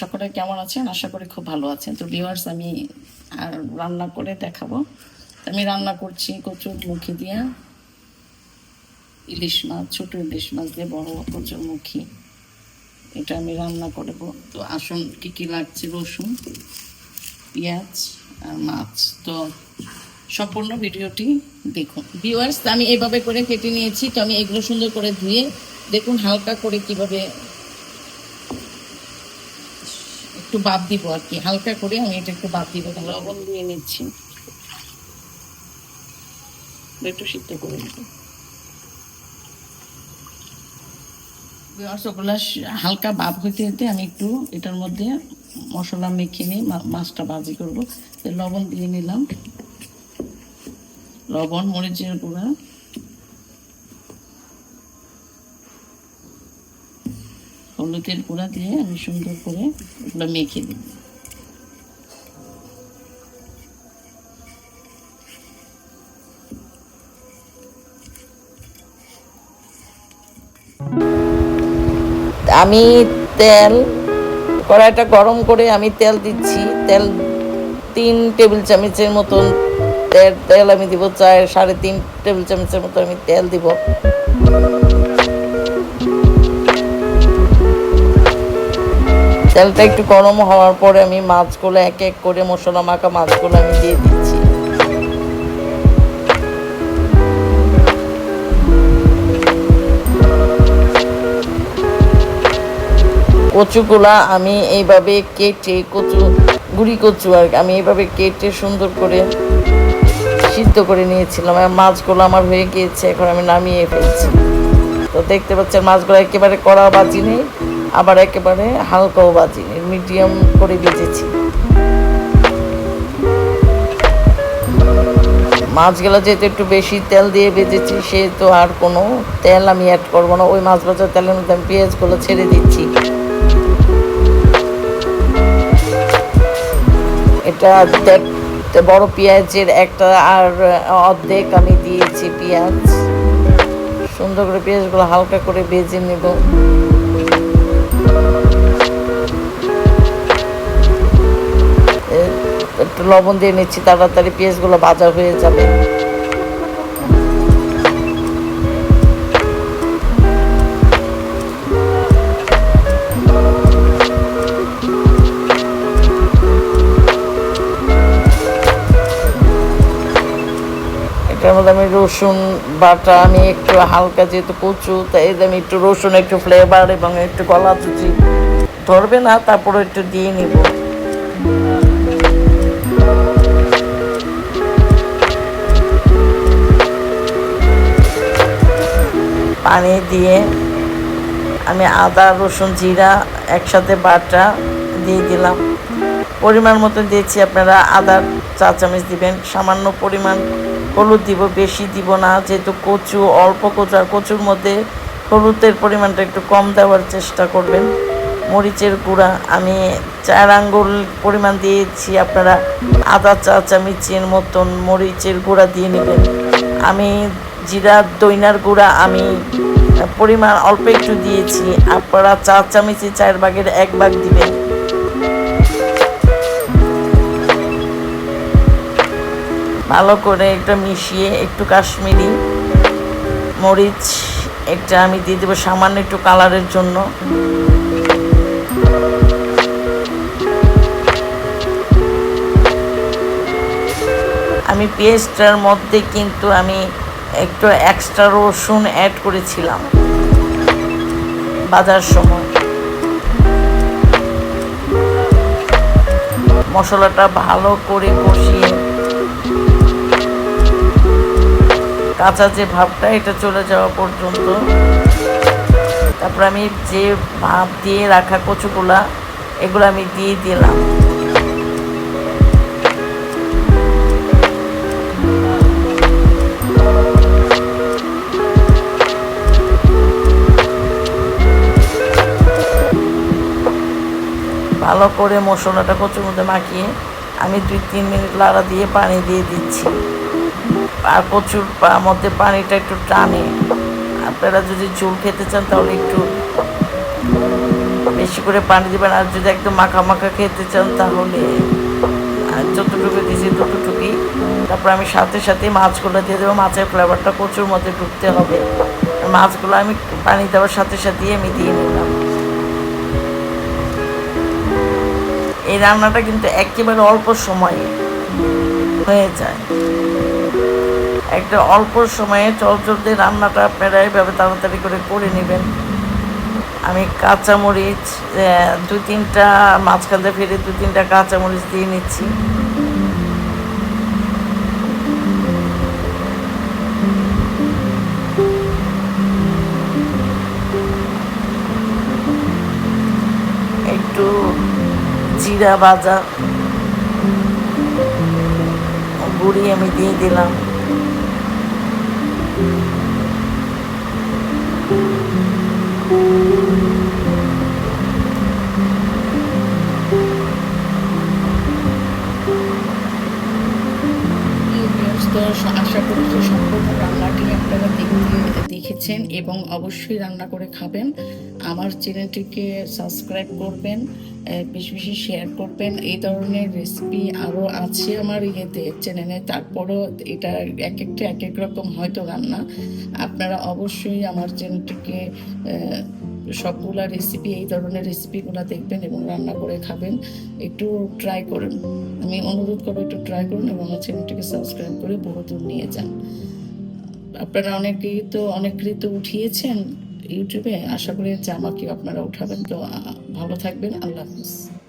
সকলে কেমন আছেন? আশা করি খুব ভালো আছেন। তো ভিউয়ার্স আমি আর রান্না করে দেখাবো। আমি রান্না করছি কচুর মুখি দিয়ে। ইলিশ মাছ, ছোটো ইলিশ মাছ দিয়ে, বড় কচুর মুখি। এটা আমি রান্না করব। তো আসুন, কি কি লাগছে? রসুন, পেঁয়াজ আর মাছ। তো সম্পূর্ণ ভিডিওটি দেখুন। ভিউয়ার্স আমি এভাবে করে কেটে নিয়েছি। তো আমি এগুলো সুন্দর করে ধুয়ে, দেখুন হালকা করে কীভাবে একটু বাদ দিব আর কি হালকা করে আমি এটা একটু বাদ দিব। লবণ দিয়ে নিচ্ছি। একটু সিদ্ধ করে নেব। রসগোল্লা হালকা ভাব হইতে হইতে আমি একটু এটার মধ্যে মশলা মেখে নিয়ে মাছটা ভাজি করব। লবণ দিয়ে নিলাম। লবণ মরিচের গুঁড়া। হলুদের গুঁড়া দিয়ে আমি সুন্দর করে এগুলো মেখে দিই আমি তেল, কড়াইটা গরম করে আমি তেল দিচ্ছি। তেল তিন টেবিল চামচের মতন তেল আমি দিব চার, সাড়ে তিন টেবিল চামচের মতো আমি তেল দিব। তেলটা একটু গরম হওয়ার পরে আমি মাছগুলো এক এক করে মশলা মাখা মাছগুলো আমি দিয়ে দিচ্ছি। কচুগুলা আমি এইভাবে কেটে কচু, গুড়ি কচু আর আমি এইভাবে কেটে সুন্দর করে সিদ্ধ করে নিয়েছিলাম। আর মাছগুলো আমার হয়ে গিয়েছে, এখন আমি নামিয়ে ফেলছি। তো দেখতে পাচ্ছেন মাছগুলো একেবারে কড়া বাজি নেই। আবার একেবারে হালকাও বাজি মিডিয়াম করে ভেজেছি মাছগুলো যেহেতু একটু বেশি তেল দিয়ে ভেজেছি সেহেতু আর কোনো তেল আমি অ্যাড করব না। ওই মাছ ভাজার তেলের মধ্যে আমি পেঁয়াজগুলো ছেড়ে দিচ্ছি। এটা বড় পেঁয়াজের একটা আর অর্ধেক আমি দিয়েছি পেঁয়াজ। সুন্দর করে পেঁয়াজগুলো হালকা করে ভেজে নেব। একটু লবণ দিয়ে নিচ্ছি, তাড়াতাড়ি পেঁয়াজগুলো ভাজা হয়ে যাবে। এটার মধ্যে আমি রসুন বাটা, আমি একটু হালকা যেহেতু কচু, তাই আমি একটু রসুন, একটু ফ্লেভার এবং একটু গলা চুচি ধরবে না তারপরে একটু দিয়ে নিব। পানি দিয়ে আমি আদা, রসুন, জিরা একসাথে বাটা দিয়ে দিলাম। পরিমাণ মতো দিয়েছি আপনারা আদার চা চামচ দিবেন। সামান্য পরিমাণ হলুদ দিব, বেশি দিব না, যেহেতু কচু, অল্প কচু, আর কচুর মধ্যে হলুদের পরিমাণটা একটু কম দেওয়ার চেষ্টা করবেন। মরিচের গুঁড়া, আমি চার আঙ্গুল পরিমাণ দিয়েছি, আপনারা আদা চা চামচের মতন মরিচের গুঁড়া দিয়ে নেবেন। আমি জিরা দইনার গুঁড়া আমি পরিমাণ অল্প একটু দিয়েছি। আপনারা চা চামচে চার ভাগের এক ভাগ দিবেন। ভালো করে একটা মিশিয়ে একটু কাশ্মীরি মরিচ একটা আমি দিয়ে দেবো সামান্য একটু কালারের জন্য। আমি পেস্টটার মধ্যে কিন্তু আমি একটু এক্সট্রা রসুন অ্যাড করেছিলাম। বাজার সময়। মশলাটা ভালো করে কষিয়ে কাঁচা যে ভাবটা, এটা চলে যাওয়া পর্যন্ত। তারপর আমি যে ভাব দিয়ে রাখা কচুগুলা, এগুলো আমি দিয়ে দিলাম। ভালো করে মশলাটা কচুর মধ্যে মাখিয়ে আমি দুই, তিন মিনিট লাড়া দিয়ে পানি দিয়ে দিচ্ছি। আর কচুর মধ্যে পানিটা একটু টানে। আপনারা যদি ঝোল খেতে চান তাহলে একটু বেশি করে পানি দেবেন। আর যদি একদম মাখা মাখা খেতে চান তাহলে যতটুকু দিয়েছি ততটুকুই। তারপর আমি সাথে সাথে মাছগুলো দিয়ে দেবো। মাছের ফ্লেভারটা প্রচুর মধ্যে ঢুকতে হবে। মাছগুলো আমি পানি দেওয়ার সাথে সাথেই আমি দিয়ে নিলাম এই রান্নাটা কিন্তু একেবারে অল্প সময়ে হয়ে যায়। একটা অল্প সময়ে চলচলতে রান্নাটা আপনারা এইভাবে তাড়াতাড়ি করে করে নেবেন। আমি কাঁচামরিচ দু তিনটা, মাঝখান দিয়ে ফিরে দু তিনটা কাঁচামরিচ দিয়ে নিচ্ছি। জিরা ভাজা। গুঁড়ি আমি দিয়ে দিলাম। দেখেছেন এবং অবশ্যই রান্না করে খাবেন। আমার চ্যানেলটিকে সাবস্ক্রাইব করবেন বেশি বেশি শেয়ার করবেন। এই ধরনের রেসিপি আরও আছে আমার ইয়েতে চ্যানেলে তারপরও এটা এক একটা, এক এক রকম হয়তো রান্না। আপনারা অবশ্যই আমার চ্যানেলটিকে সবগুলা রেসিপি এই ধরনের রেসিপিগুলো দেখবেন এবং রান্না করে খাবেন। একটু ট্রাই করুন। আমি অনুরোধ করব একটু ট্রাই করুন এবং আমার চ্যানেলটিকে সাবস্ক্রাইব করে বহুদূর নিয়ে যান। আপনারা অনেক তো অনেক তো উঠিয়েছেন ইউটিউবে। আশা করি যে আমাকে আপনারা উঠাবেন। তো ভালো থাকবেন। আল্লাহ হাফিজ।